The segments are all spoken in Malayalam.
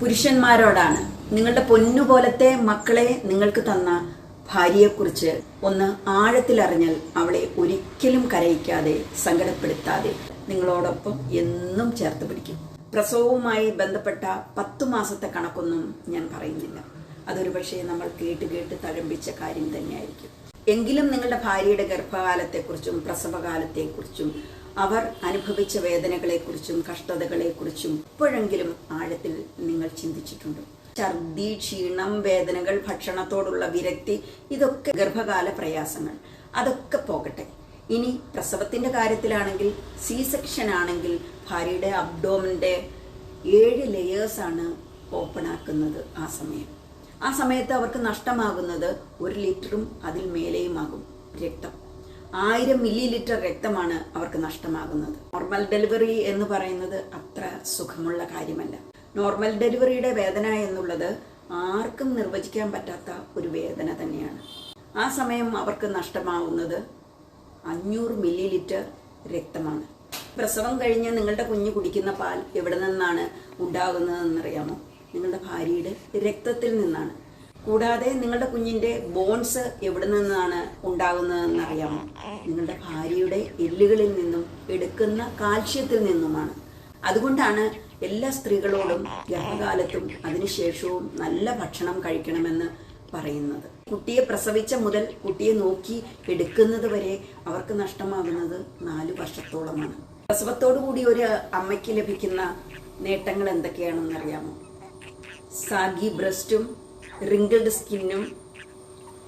പുരുഷന്മാരോടാണ്. നിങ്ങളുടെ പൊന്നുപോലത്തെ മക്കളെ നിങ്ങൾക്ക് തന്ന ഭാര്യയെക്കുറിച്ച് ഒന്ന് ആഴത്തിലറിഞ്ഞാൽ അവളെ ഒരിക്കലും കരയിക്കാതെ സങ്കടപ്പെടുത്താതെ നിങ്ങളോടൊപ്പം എന്നും ചേർത്ത് പിടിക്കും. പ്രസവവുമായി ബന്ധപ്പെട്ട പത്തു മാസത്തെ കണക്കൊന്നും ഞാൻ പറയുന്നില്ല. അതൊരു പക്ഷേ നമ്മൾ കേട്ട് കേട്ട് തഴമ്പിച്ച കാര്യം തന്നെയായിരിക്കും. എങ്കിലും നിങ്ങളുടെ ഭാര്യയുടെ ഗർഭകാലത്തെക്കുറിച്ചും പ്രസവകാലത്തെക്കുറിച്ചും അവർ അനുഭവിച്ച വേദനകളെക്കുറിച്ചും കഷ്ടതകളെക്കുറിച്ചും ഇപ്പോഴെങ്കിലും ആഴത്തിൽ നിങ്ങൾ ചിന്തിച്ചിട്ടുണ്ട്. ഛർദി ക്ഷീണം വേദനകൾ ഭക്ഷണത്തോടുള്ള വിരക്തി ഇതൊക്കെ ഗർഭകാല പ്രയാസങ്ങൾ. അതൊക്കെ പോകട്ടെ. ഇനി പ്രസവത്തിന്റെ കാര്യത്തിലാണെങ്കിൽ സി സെക്ഷൻ ആണെങ്കിൽ ഭാര്യയുടെ അബ്ഡോമിന്റെ ഏഴ് ലെയേഴ്സാണ് ഓപ്പൺ ആക്കുന്നത് ആ സമയം. ആ സമയത്ത് അവർക്ക് നഷ്ടമാകുന്നത് ഒരു ലിറ്ററും അതിൽ മേലെയുമാകും രക്തം. ആയിരം മില്ലി ലിറ്റർ രക്തമാണ് അവർക്ക് നഷ്ടമാകുന്നത്. നോർമൽ ഡെലിവറി എന്ന് പറയുന്നത് അത്ര സുഖമുള്ള കാര്യമല്ല. നോർമൽ ഡെലിവറിയുടെ വേദന എന്നുള്ളത് ആർക്കും നിർവചിക്കാൻ പറ്റാത്ത ഒരു വേദന തന്നെയാണ്. ആ സമയം അവർക്ക് നഷ്ടമാവുന്നത് അഞ്ഞൂറ് മില്ലി ലിറ്റർ രക്തമാണ്. പ്രസവം കഴിഞ്ഞ് നിങ്ങളുടെ കുഞ്ഞ് കുടിക്കുന്ന പാൽ എവിടെ നിന്നാണ് ഉണ്ടാകുന്നതെന്നറിയാമോ? നിങ്ങളുടെ ഭാര്യയുടെ രക്തത്തിൽ നിന്നാണ്. കൂടാതെ നിങ്ങളുടെ കുഞ്ഞിന്റെ ബോൺസ് എവിടെ നിന്നാണ് ഉണ്ടാകുന്നതെന്ന് അറിയാമോ നിങ്ങളുടെ ഭാര്യയുടെ എല്ലുകളിൽ നിന്നും എടുക്കുന്ന കാൽഷ്യത്തിൽ നിന്നുമാണ്. അതുകൊണ്ടാണ് എല്ലാ സ്ത്രീകളോടും ഗർഭകാലത്തും അതിനുശേഷവും നല്ല ഭക്ഷണം കഴിക്കണമെന്ന് പറയുന്നത്. കുട്ടിയെ പ്രസവിച്ച മുതൽ കുട്ടിയെ നോക്കി എടുക്കുന്നത് വരെ അവർക്ക് നഷ്ടമാകുന്നത് നാല് വർഷത്തോളമാണ്. പ്രസവത്തോടു കൂടി ഒരു അമ്മയ്ക്ക് ലഭിക്കുന്ന നേട്ടങ്ങൾ എന്തൊക്കെയാണെന്ന് അറിയാമോ സാഗി ബ്രസ്റ്റും റിങ്കിൾഡ് സ്കിന്നും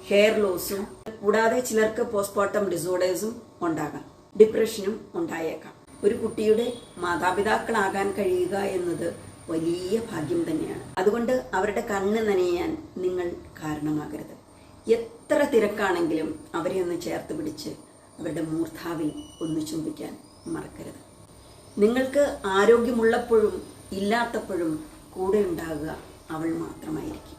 ഹെയർ ലോസും കൂടാതെ ചിലർക്ക് പോസ്റ്റ്മോർട്ടം ഡിസോർഡേഴ്സും ഉണ്ടാകാം ഡിപ്രഷനും ഉണ്ടായേക്കാം. ഒരു കുട്ടിയുടെ മാതാപിതാക്കളാകാൻ കഴിയുക എന്നത് വലിയ ഭാഗ്യം തന്നെയാണ്. അതുകൊണ്ട് അവരുടെ കണ്ണ് നനയാൻ നിങ്ങൾ കാരണമാകരുത്. എത്ര തിരക്കാണെങ്കിലും അവരെ ഒന്ന് ചേർത്ത് പിടിച്ച് അവരുടെ മൂർധാവിൽ ഒന്ന് ചുംബിക്കാൻ മറക്കരുത്. നിങ്ങൾക്ക് ആരോഗ്യമുള്ളപ്പോഴും ഇല്ലാത്തപ്പോഴും കൂടെ ഉണ്ടാകുക അവൾ മാത്രമായിരിക്കും.